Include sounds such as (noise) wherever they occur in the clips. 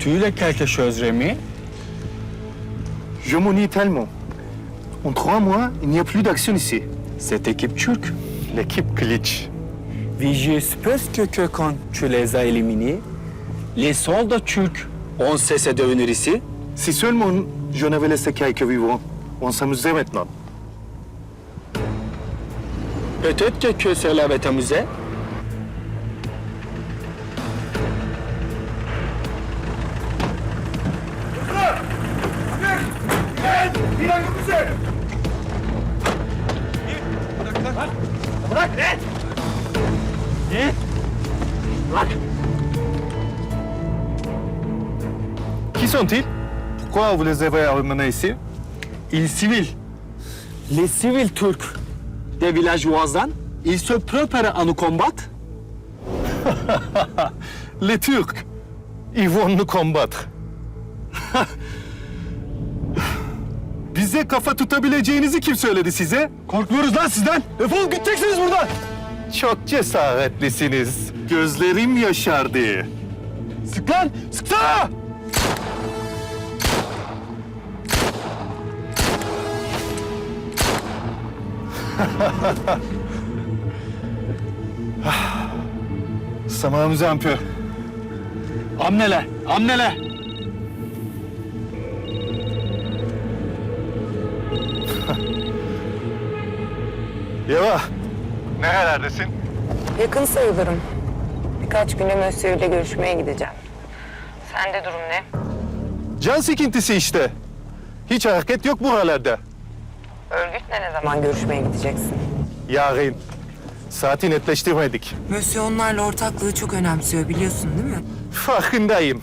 Tu le quelque chose, Rémi Je m'ennuie tellement. En trois mois, il n'y a plus d'action ici. Cette équipe turque. L'équipe glitch. Oui, je suppose que, que quand tu les as éliminés, les soldats turcs ont cessé de venir ici. Si seulement je n'avais laissé quelques vivants, on s'amusait maintenant. Peut-être que cela va t'amuser. Vous les avez amenés ici Ils civils. Les civils turcs des villages voisins, ils se préparent à nous combattre. (laughs) Les Turcs. Ils vont nous combattre. (laughs) Bize kafa tutabileceğinizi kim söyledi size? Korkmuyoruz lan sizden. Defol gideceksiniz buradan. Çok cesaretlisiniz. Gözlerim yaşardı. Sık lan, sıksana! Samağımızı un peu. Hamleler, hamleler. Yeva. Nerelerdesin? Yakın sayılırım. Birkaç güne Mösyö ile görüşmeye gideceğim. Sende durum ne? Can sıkıntısı işte. Hiç hareket yok buralarda. Örgütle ne zaman görüşmeye gideceksin? Yarın. Saati netleştirmedik. Mösyö onlarla ortaklığı çok önemsiyor biliyorsun değil mi? Farkındayım.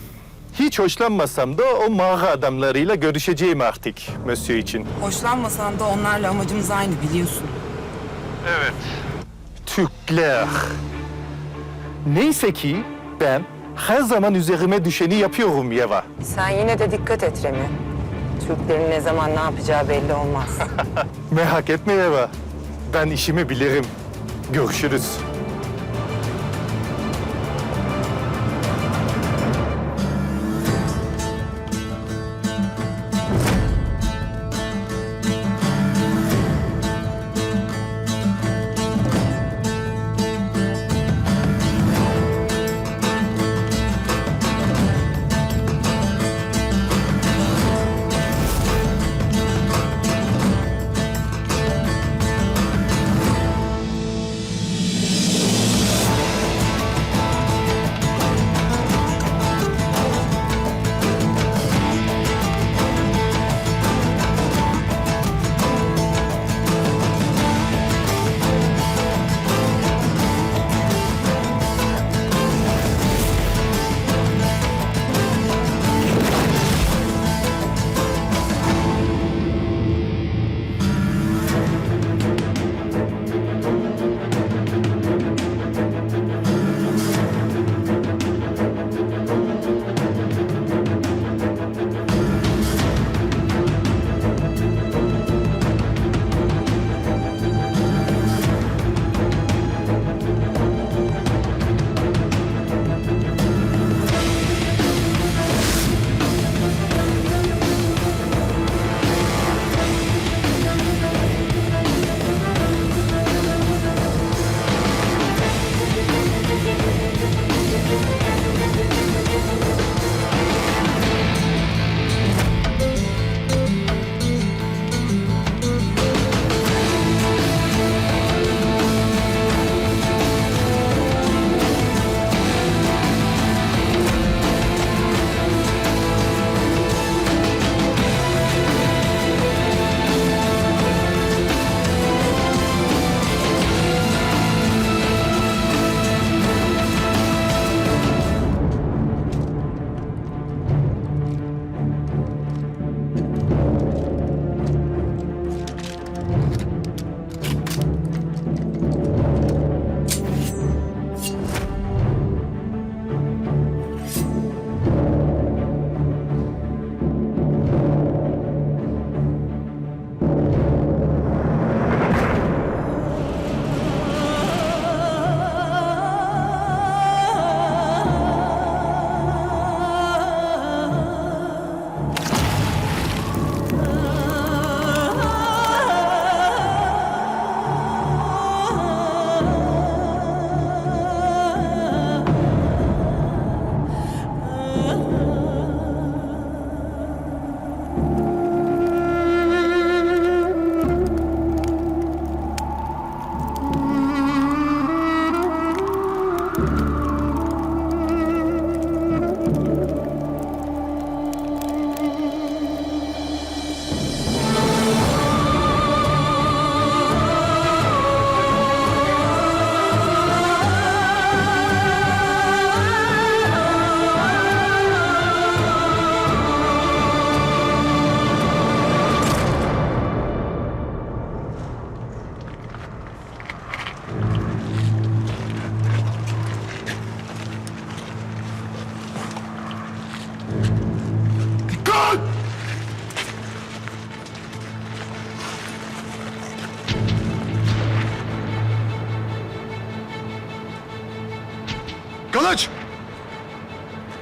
Hiç hoşlanmasam da o mağara adamlarıyla görüşeceğim artık Monsieur için. Hoşlanmasan da onlarla amacımız aynı biliyorsun. Evet. Türkler. Neyse ki ben her zaman üzerime düşeni yapıyorum Yeva. Sen yine de dikkat et Remi. Türklerin ne zaman ne yapacağı belli olmaz. (laughs) Merak etme Yeva. Ben işimi bilirim. Görüşürüz.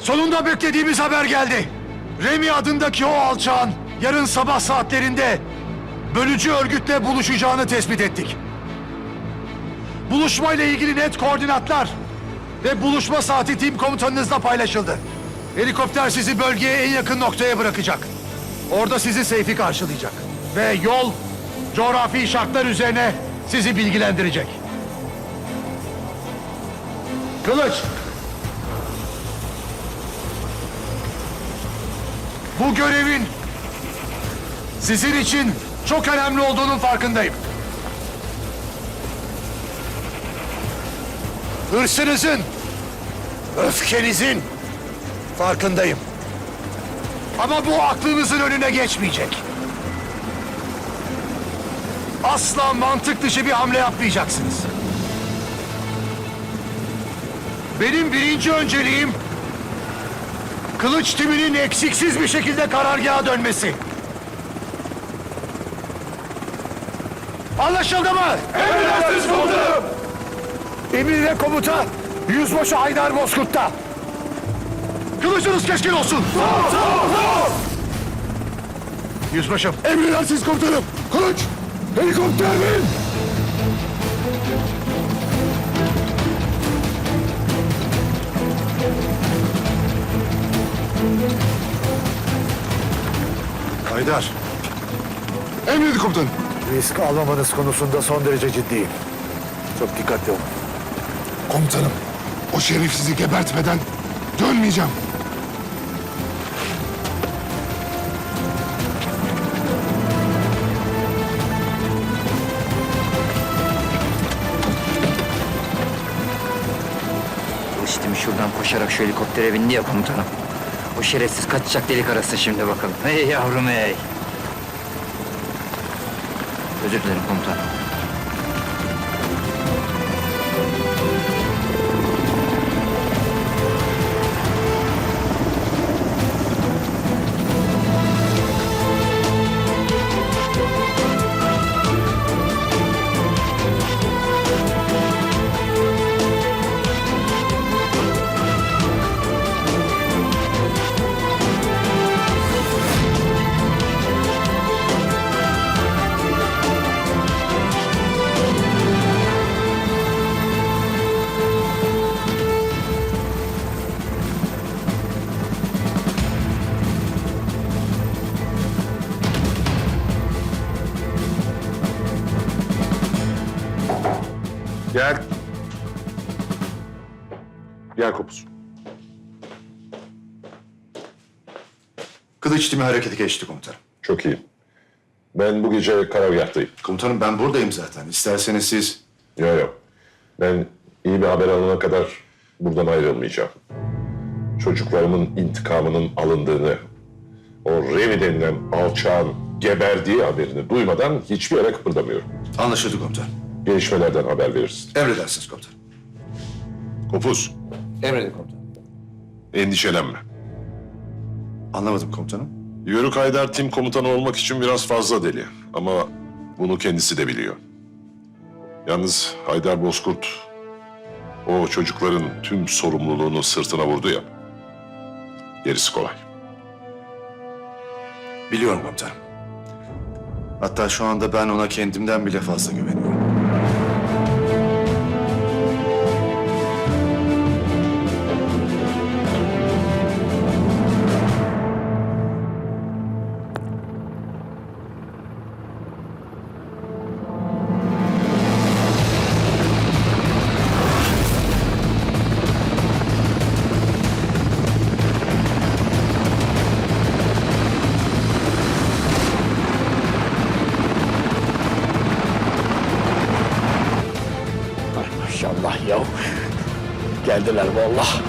Sonunda beklediğimiz haber geldi. Remi adındaki o alçağın yarın sabah saatlerinde bölücü örgütle buluşacağını tespit ettik. Buluşmayla ilgili net koordinatlar ve buluşma saati tim komutanınızla paylaşıldı. Helikopter sizi bölgeye en yakın noktaya bırakacak. Orada sizi Seyfi karşılayacak. Ve yol coğrafi şartlar üzerine sizi bilgilendirecek. Kılıç! Bu görevin sizin için çok önemli olduğunun farkındayım. Hırsınızın, öfkenizin farkındayım. Ama bu aklınızın önüne geçmeyecek. Asla mantık dışı bir hamle yapmayacaksınız. Benim birinci önceliğim kılıç timinin eksiksiz bir şekilde karargaha dönmesi. Anlaşıldı mı? Emredersiniz komutanım. Emir ve komuta Yüzbaşı Haydar Bozkurt'ta. Kılıcınız keskin olsun. Sağ ol, sağ ol, sağ ol. Yüzbaşım. Emredersiniz komutanım. Kılıç, helikopter bin. Haydar. Emredin komutanım. Risk almamanız konusunda son derece ciddiyim. Çok dikkatli olun. Komutanım, o şerefsizi gebertmeden dönmeyeceğim. Alıştım şuradan koşarak şu helikoptere bindi ya komutanım. Şerefsiz kaçacak delik arası şimdi bakalım. Hey yavrum hey. Özür dilerim komutanım. Kılıç timi harekete geçti komutanım. Çok iyi. Ben bu gece karargahtayım. Komutanım ben buradayım zaten. İsterseniz siz... Yok yok. Ben iyi bir haber alana kadar buradan ayrılmayacağım. Çocuklarımın intikamının alındığını, o Remi denilen alçağın geberdiği haberini duymadan hiçbir yere kıpırdamıyorum. Anlaşıldı komutanım. Gelişmelerden haber verirsin. Emredersiniz komutanım. Kopuz, Emredin komutanım. endişelenme. Anlamadım komutanım. Yörük Haydar tim komutanı olmak için biraz fazla deli. Ama bunu kendisi de biliyor. Yalnız Haydar Bozkurt o çocukların tüm sorumluluğunu sırtına vurdu ya. Gerisi kolay. Biliyorum komutanım. Hatta şu anda ben ona kendimden bile fazla güveniyorum. Geldiler vallahi.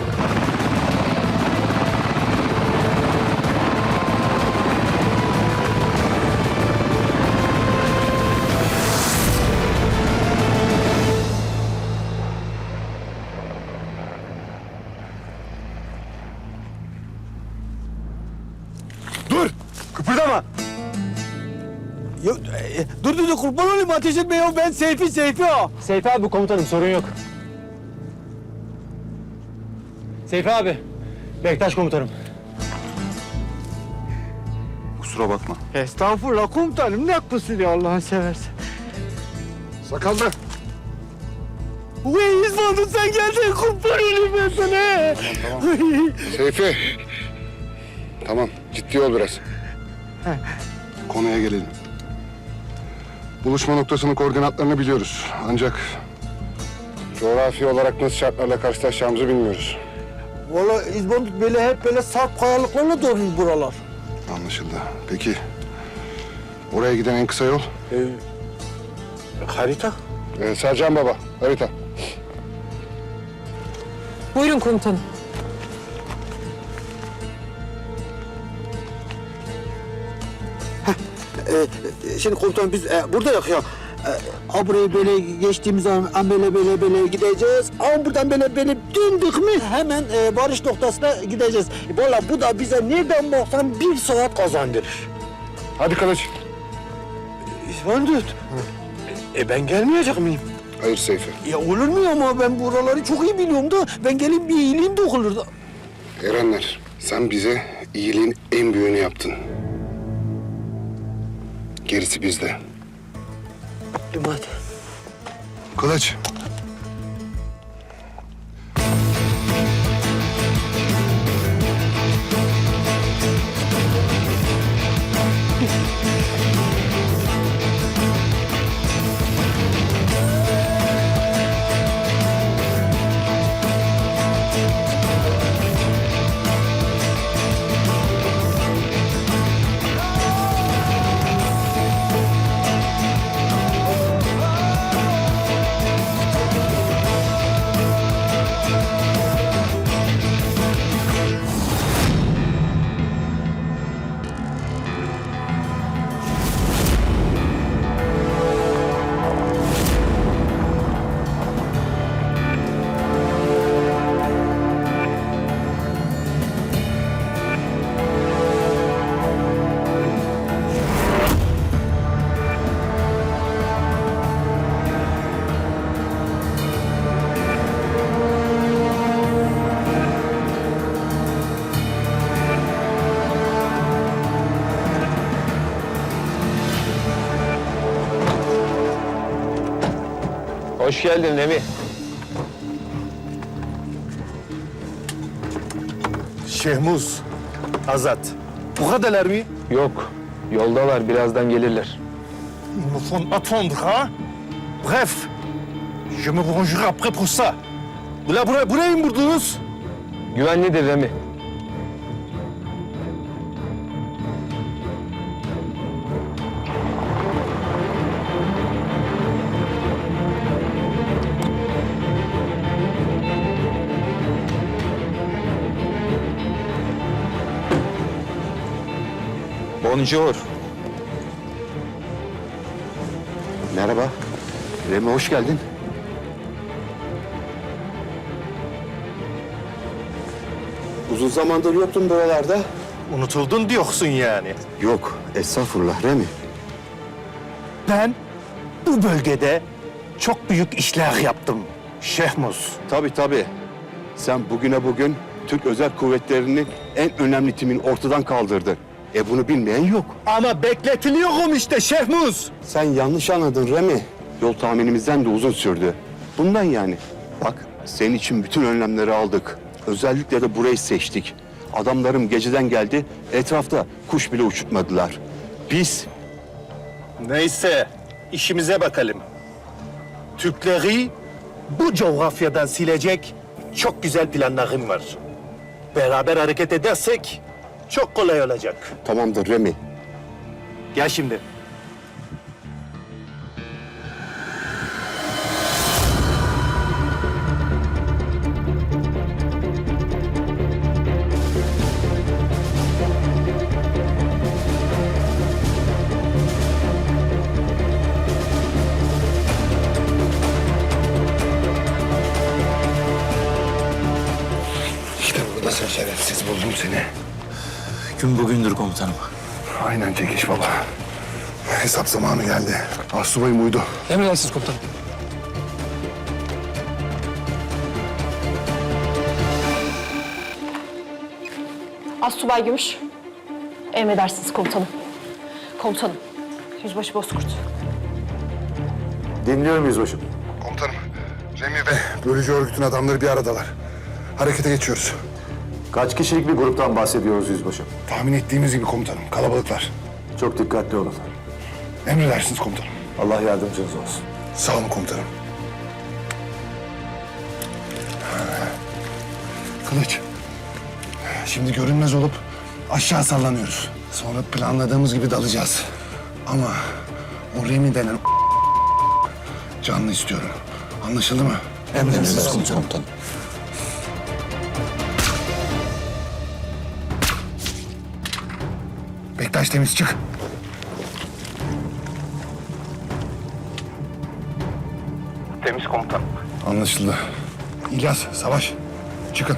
Dur! Kıpırdama! Ya, e, dur dur dur kurban olayım ateş etme ya ben Seyfi Seyfi o. Seyfi abi komutanım sorun yok. Seyfi abi. Bektaş komutanım. Kusura bakma. Estağfurullah komutanım. Ne kusuru Allah'ın seversen. Sakallı. Uy İzban'ım sen geldin kurban olayım ben sana. Seyfi. Tamam, ciddi ol biraz. Konuya gelelim. Buluşma noktasının koordinatlarını biliyoruz. Ancak coğrafi olarak nasıl şartlarla karşılaşacağımızı bilmiyoruz. Valla İzban böyle hep böyle sarp kayalıklarla dolu buralar. Anlaşıldı. Peki oraya giden en kısa yol? Harita. Ee, Sercan Baba, harita. Buyurun komutanım. Şimdi komutanım biz e, buradayız ya. E, ha burayı böyle geçtiğimiz zaman ha böyle böyle böyle gideceğiz. Ama buradan böyle böyle döndük mü hemen e, varış noktasına gideceğiz. Valla bu da bize nereden baksan bir saat kazandırır. Hadi Kılıç. İsmail E ben gelmeyecek miyim? Hayır Seyfi. Ya olur mu ama ben buraları çok iyi biliyorum da ben gelip bir iyiliğim de olur da. Erenler, sen bize iyiliğin en büyüğünü yaptın. Gerisi bizde. Hadi. Kılıç. Hoş geldin Remi. Şehmuz, Azat. Bu kadarlar mı? Yok. Yoldalar. Birazdan gelirler. Me font attendre, hein? Bref, je me vengerai après pour ça. Ula buraya, buraya mı vurdunuz? Güvenlidir Remi. Bonjour. Merhaba. Remi hoş geldin. Uzun zamandır yoktun buralarda. Unutuldun diyorsun yani. Yok, estağfurullah Remi. Ben bu bölgede çok büyük işler yaptım. Şehmuz. Tabii tabii. Sen bugüne bugün Türk Özel Kuvvetleri'nin en önemli timini ortadan kaldırdın. E bunu bilmeyen yok. Ama bekletiliyorum işte Şehmuz. Sen yanlış anladın Remi. Yol tahminimizden de uzun sürdü. Bundan yani. Bak senin için bütün önlemleri aldık. Özellikle de burayı seçtik. Adamlarım geceden geldi, etrafta kuş bile uçurtmadılar. Biz Neyse, işimize bakalım. Türkleri bu coğrafyadan silecek çok güzel planlarım var. Beraber hareket edersek çok kolay olacak. tamamdır Remi. Gel şimdi. Asubayım uydu. Emredersiniz komutanım. Assubay Gümüş. Emredersiniz komutanım. Komutanım. Yüzbaşı Bozkurt. Dinliyorum yüzbaşım. Komutanım, Remi ve bölücü örgütün adamları bir aradalar. Harekete geçiyoruz. Kaç kişilik bir gruptan bahsediyoruz yüzbaşım? Tahmin ettiğimiz gibi komutanım, kalabalıklar. Çok dikkatli olun. Emredersiniz komutanım. Allah yardımcınız olsun. Sağ olun komutanım. Kılıç. Şimdi görünmez olup aşağı sallanıyoruz. Sonra planladığımız gibi dalacağız. Ama o Remi denen canlı istiyorum. Anlaşıldı mı? Emredersiniz komutanım. Bektaş temiz çık. Komutanım. Anlaşıldı. İlyas, Savaş. Çıkın.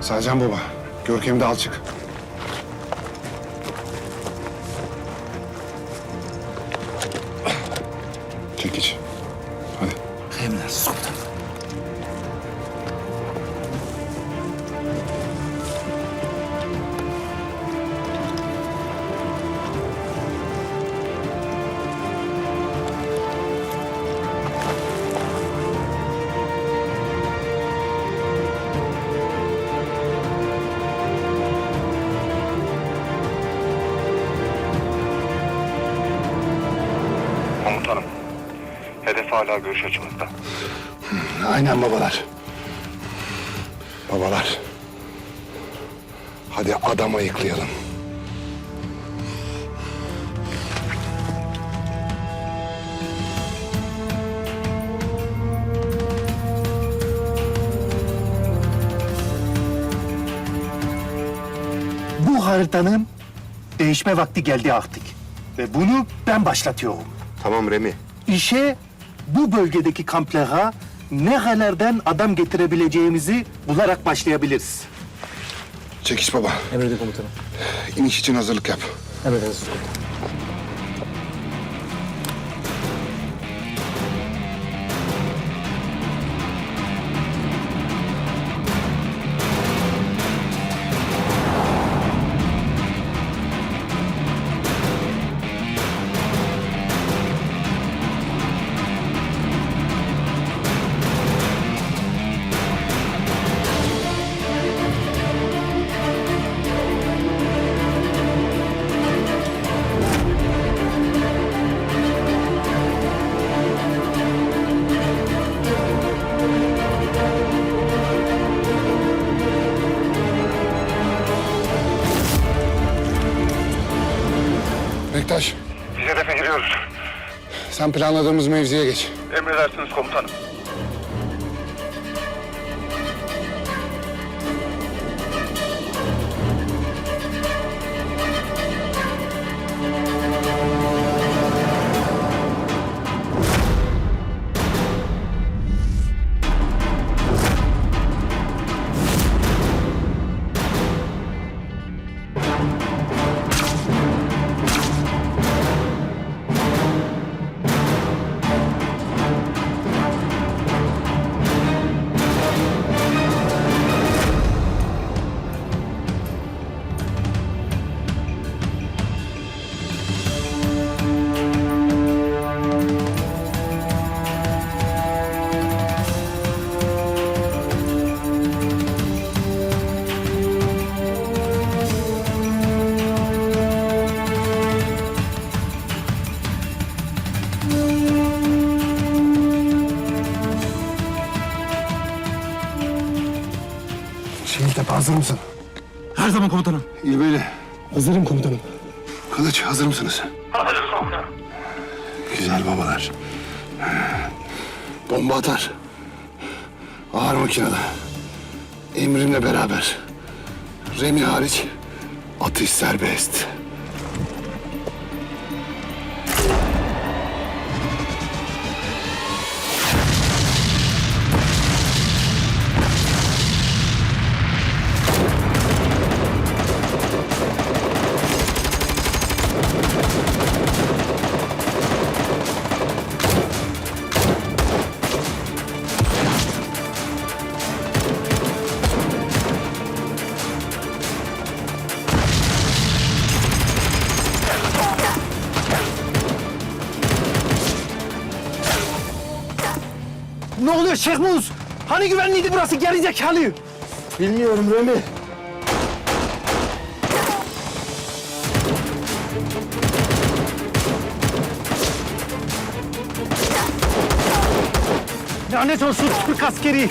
Sercan Baba, Görkem'i de al çık. Hala görüş açımızda. Aynen babalar. Babalar. Hadi adam ayıklayalım. Bu haritanın değişme vakti geldi artık. Ve bunu ben başlatıyorum. Tamam Remi. İşe bu bölgedeki kamplara nerelerden adam getirebileceğimizi bularak başlayabiliriz. Çekiç baba. Emredin komutanım. İniş için hazırlık yap. Emredersiniz komutanım. Sen planladığımız mevziye geç. Emredersiniz komutanım. Hazır mısın? Her zaman komutanım. İlbeyli, Hazırım komutanım. Kılıç hazır mısınız? Hazırız komutanım. Güzel babalar. Bomba atar. Ağır makinede. Emrimle beraber. Remi hariç atış serbest. Ne oluyor Şeyh Muz? Hani güvenliydi burası geri zekalı? Bilmiyorum Remi. Lanet olsun Türk askeri.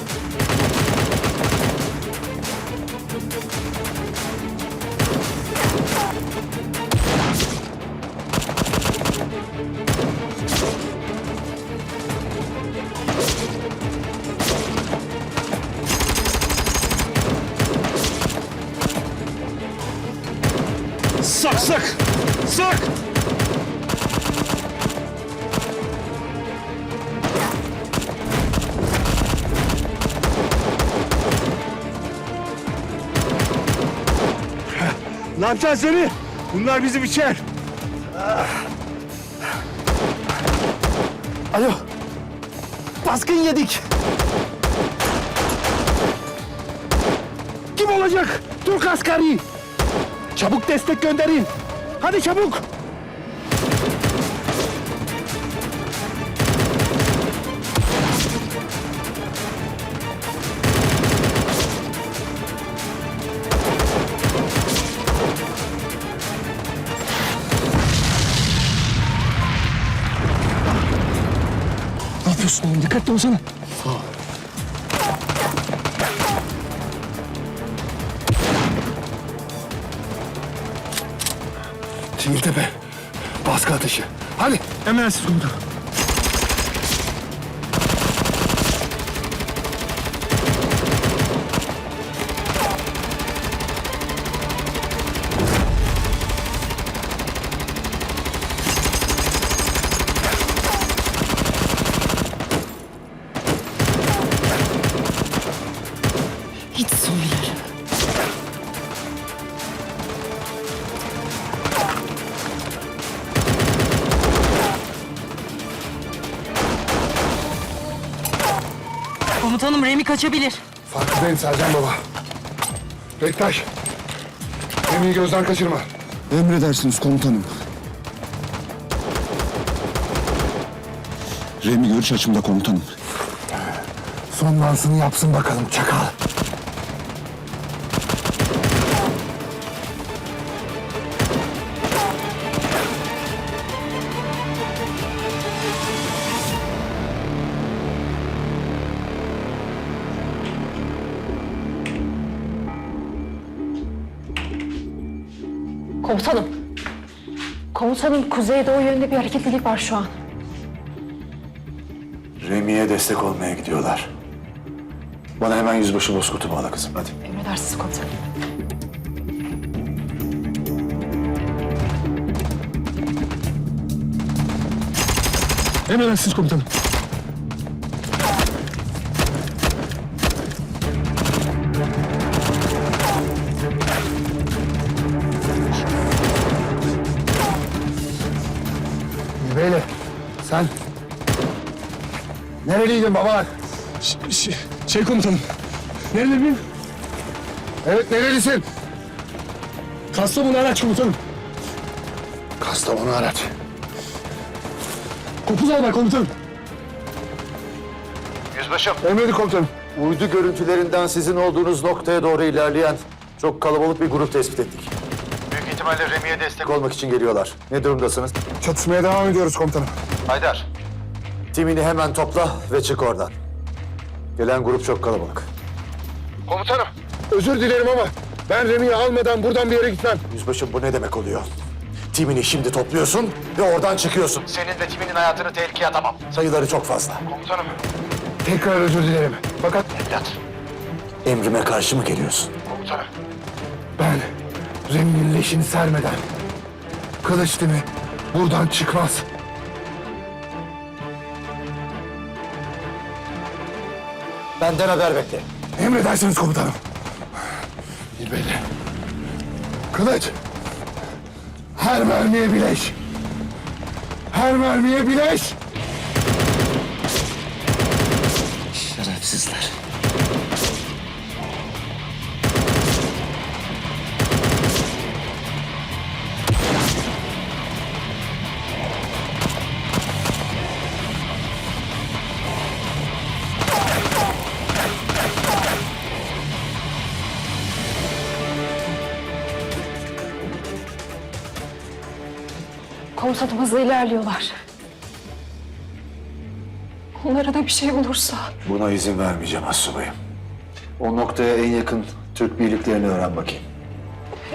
Ne yapacağız seni? Bunlar bizi biçer. Alo. Baskın yedik. Kim olacak? Türk askeri. Çabuk destek gönderin. Hadi çabuk. Dikkatli olsana. Çiğiltepe. Baskı ateşi. Hadi. Emredersiniz komutanım. Kaçabilir. Farkındayım Sercan Baba. Bektaş. Remi'yi gözden kaçırma. Emredersiniz komutanım. Remi görüş açımda komutanım. Son dansını yapsın bakalım çakal. Komutanım kuzeydoğu yönünde bir hareketlilik var şu an. Remi'ye destek olmaya gidiyorlar. Bana hemen yüzbaşı Bozkurt'u bağla kızım hadi. Emredersiniz komutanım. Emredersiniz komutanım. Beyli sen nereliydin babalar? Şey, şey komutanım. Nerede miyim? Evet nerelisin? Kastamonu araç komutanım. Kastamonu araç. Kopuz albay komutanım. Emredin komutanım. Uydu görüntülerinden sizin olduğunuz noktaya doğru ilerleyen çok kalabalık bir grup tespit ettik. Büyük ihtimalle Remi'ye destek olmak için geliyorlar. Ne durumdasınız? Çatışmaya devam ediyoruz komutanım. Haydar. Timini hemen topla ve çık oradan. Gelen grup çok kalabalık. Komutanım. Özür dilerim ama ben Remi'yi almadan buradan bir yere gitmem. Yüzbaşım bu ne demek oluyor? Timini şimdi topluyorsun ve oradan çıkıyorsun. Senin ve timinin hayatını tehlikeye atamam. Sayıları çok fazla. Komutanım. Tekrar özür dilerim. Fakat Evlat. Emrime karşı mı geliyorsun? ben Remi'nin leşini sermeden kılıç dimi buradan çıkmaz. Benden haber bekle. Emredersiniz komutanım. Bilbeli. Kılıç. Her mermiye bileş. Her mermiye bileş. Komutanım hızlı ilerliyorlar. Onlara da bir şey olursa. Buna izin vermeyeceğim astsubayım. O noktaya en yakın Türk birliklerini öğren bakayım.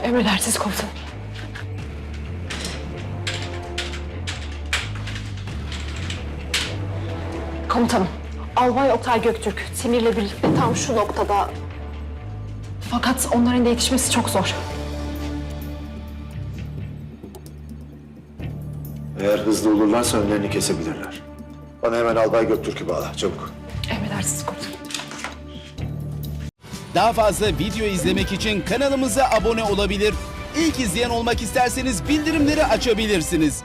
Emredersiniz komutanım. Komutanım, Albay Oktay Göktürk Simir'le birlikte tam şu noktada. Fakat onların da yetişmesi çok zor. Eğer hızlı olurlarsa önlerini kesebilirler. Bana hemen Albay Göktürk'ü bağla, çabuk. Emredersiniz komutanım. Daha fazla video izlemek için kanalımıza abone olabilir. İlk izleyen olmak isterseniz bildirimleri açabilirsiniz.